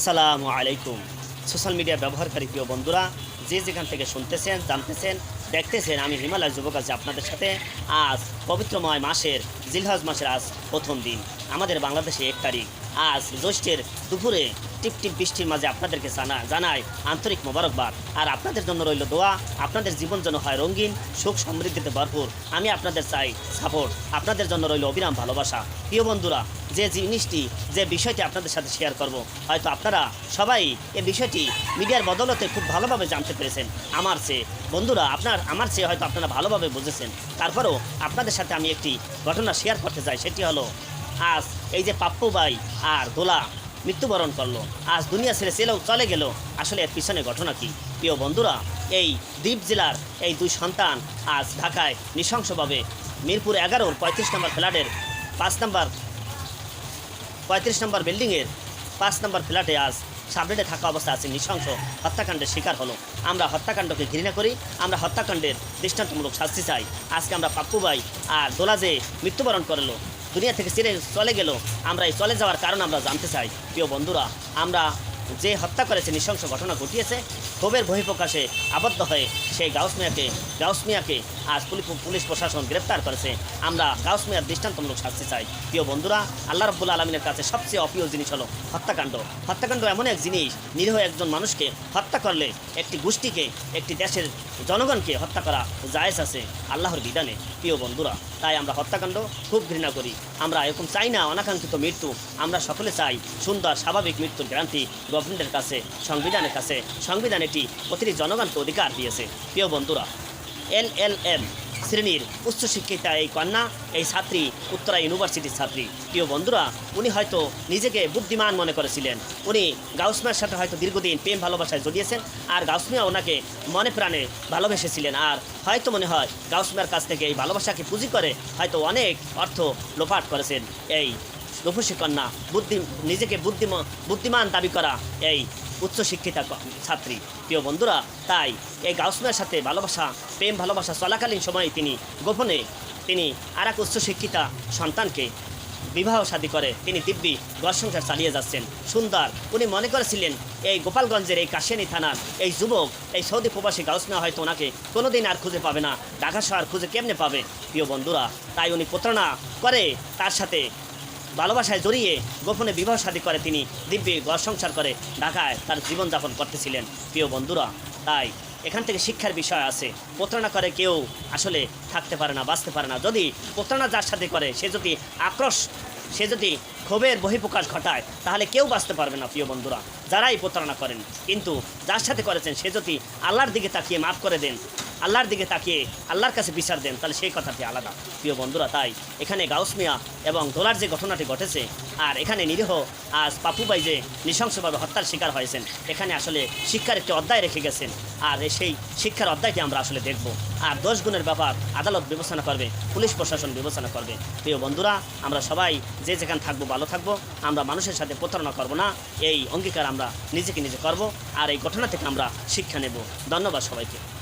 আসসালামু আলাইকুম। Social media ব্যবহারকারী প্রিয় বন্ধুরা, যে যেখান থেকে শুনতেছেন, জানতেছেন, দেখতেছেন, আমি হিমালয় যুবক আছি আপনাদের সাথে। আজ পবিত্রময় মাসের, জিলহজ মাসের আজ প্রথম দিন। আমাদের বাংলাদেশে এক তারিখ। আজ জ্যৈষ্ঠের দুপুরে টিপ টিপ বৃষ্টির মাঝে আপনাদেরকে জানা জানাই আন্তরিক মোবারকবাদ। আর আপনাদের জন্য রইল দোয়া, আপনাদের জীবন যেন হয় রঙিন, সুখ সমৃদ্ধিতে ভরপুর। আমি আপনাদের চাই সাপোর্ট, আপনাদের জন্য রইল অবিরাম ভালোবাসা। প্রিয় বন্ধুরা যে জিনিসটি, যে বিষয়টি আপনাদের সাথে শেয়ার করব। হয়তো আপনারা সবাই এই বিষয়টি মিডিয়ার বদলতে খুব ভালোভাবে জানতে পেরেছেন। আমার চেয়ে বন্ধুরা, আপনার, আমার চেয়ে হয়তো আপনারা ভালোভাবে বুঝেছেন। তারপরেও আপনাদের সাথে আমি একটি ঘটনা শেয়ার করতে চাই। সেটি হলো, আজ এই যে পাপ্পু ভাই আর দোলা মৃত্যুবরণ করল। আজ দুনিয়া ছেড়ে ছেলেও চলে গেল। আসলে এর পিছনে ঘটনা কি? প্রিয় বন্ধুরা, এই দ্বীপ জেলার এই দুই সন্তান আজ ঢাকায় নৃশংসভাবে মিরপুর এগারোর পঁয়ত্রিশ নম্বর ফ্ল্যাটের পাঁচ নম্বর পঁয়ত্রিশ নম্বর বিল্ডিংয়ের পাঁচ নম্বর ফ্ল্যাটে আজ সাবলেটে থাকা অবস্থা আছে নৃশংস হত্যাকাণ্ডের শিকার হলো। আমরা হত্যাকাণ্ডকে ঘৃণা করি, আমরা হত্যাকাণ্ডের দৃষ্টান্তমূলক শাস্তি চাই। আজকে আমরা পাপ্পু ভাই আর দোলাজে মৃত্যুবরণ করল। দুনিয়া থেকে ছেড়ে চলে গেল। আমরা এই চলে যাওয়ার কারণ আমরা জানতে চাই। প্রিয় বন্ধুরা, আমরা যে হত্যা করেছে নৃশংস ঘটনা ঘটিয়েছে, ক্ষোভের বহিঃপ্রকাশে আবদ্ধ হয়ে সেই গাউস মিয়াকে গাউস মিয়াকে আজ পুলিশ পুলিশ প্রশাসন গ্রেপ্তার করেছে। আমরা গাউস মিয়ার দৃষ্টান্তমূলক শাস্তি চাই। প্রিয় বন্ধুরা, আল্লাহ রব্বুল আলমিনের কাছে সবচেয়ে অপ্রিয় জিনিস হলো হত্যাকাণ্ড। হত্যাকাণ্ড এমন এক জিনিস, নিরীহ একজন মানুষকে হত্যা করলে একটি গোষ্ঠীকে, একটি দেশের জনগণকে হত্যা করা জায়েজ আছে আল্লাহর বিধানে। প্রিয় বন্ধুরা, তাই আমরা হত্যাকাণ্ড খুব ঘৃণা করি। আমরা এরকম চাই না অনাকাঙ্ক্ষিত মৃত্যু। আমরা সকলে চাই সুন্দর, স্বাভাবিক মৃত্যুর গ্রান্তি গভর্নমেন্টের কাছে, সংবিধানের কাছে। সংবিধান এটি প্রতিটি জনগণকে অধিকার দিয়েছে। প্রিয় বন্ধুরা এল এল এম শ্রেণির উচ্চশিক্ষিতা এই কন্যা, এই ছাত্রী, উত্তরা ইউনিভার্সিটির ছাত্রী। প্রিয় বন্ধুরা, উনি হয়তো নিজেকে বুদ্ধিমান মনে করেছিলেন। উনি গাউসমিয়ার সাথে হয়তো দীর্ঘদিন প্রেম ভালোবাসায় জড়িয়েছেন আর গাউসমিয়া ওনাকে মনে প্রাণে ভালোবেসেছিলেন আর হয়তো মনে হয় গাউসমিয়ার কাছ থেকে এই ভালোবাসাকে পুঁজি করে হয়তো অনেক অর্থ লোপাট করেছেন এই রূপসী কন্যা বুদ্ধি, নিজেকে বুদ্ধিম, বুদ্ধিমান দাবি করা এই উচ্চশিক্ষিতা ছাত্রী। প্রিয় বন্ধুরা, তাই এই গাউসমিয়ার সাথে ভালোবাসা, প্রেম, ভালোবাসা চলাকালীন সময়ে তিনি গোপনে তিনি আর এক উচ্চশিক্ষিতা সন্তানকে বিবাহ শাদী করে। তিনি দিব্যি ঘর সংসার চালিয়ে যাচ্ছেন। সুন্দর, উনি মনে করেছিলেন, এই গোপালগঞ্জের এই কাশিয়ানি থানার এই যুবক, এই সৌদি প্রবাসী গাউসমিয়া হয়তো ওনাকে কোনোদিন আর খুঁজে পাবে না, ঢাকা শহর খুঁজে কেমনে পাবে? প্রিয় বন্ধুরা, তাই উনি প্রতারণা করে তার সাথে ভালোবাসায় জড়িয়ে গোপনে বিবাহ শাদী করে তিনি। দিব্যি ঘর সংসার করে ঢাকায় তার জীবনযাপন করতেছিলেন। প্রিয় বন্ধুরা, তাই এখান থেকে শিক্ষার বিষয় আছে। প্রতারণা করে কেউ আসলে থাকতে পারে না, বাঁচতে পারে না। যদি প্রতারণা যার সাথে করে, সে যদি আক্রোশ, সে যদি ক্ষোভের বহিঃপ্রকাশ ঘটায়, তাহলে কেউ বাঁচতে পারবে না, প্রিয় বন্ধুরা। যারাই প্রতারণা করেন, কিন্তু যার সাথে করেছেন সে যদি আল্লাহর দিকে তাকিয়ে মাফ করে দেন, আল্লাহর দিকে তাকিয়ে আল্লাহর কাছে বিচার দেন, তাহলে সেই কথাটি আলাদা। প্রিয় বন্ধুরা, তাই এখানে গাউসমিয়া এবং দোলার যে ঘটনাটি ঘটেছে, আর এখানে নিরীহ আজ পাপুবাই যে নৃশংসভাবে হত্যার শিকার হয়েছেন, এখানে আসলে শিক্ষার একটি অধ্যায় রেখে গেছেন, আর সেই শিক্ষার অধ্যায়টি আমরা আসলে দেখব। আর দশ গুণের ব্যাপার আদালত বিবেচনা করবে, পুলিশ প্রশাসন বিবেচনা করবে। প্রিয় বন্ধুরা, আমরা সবাই যে যেখানে থাকব ভালো থাকব, আমরা মানুষের সাথে প্রতারণা করব না, এই অঙ্গীকার আমরা নিজেকে নিজে করব আর এই ঘটনা থেকে আমরা শিক্ষা নেব। ধন্যবাদ সবাইকে।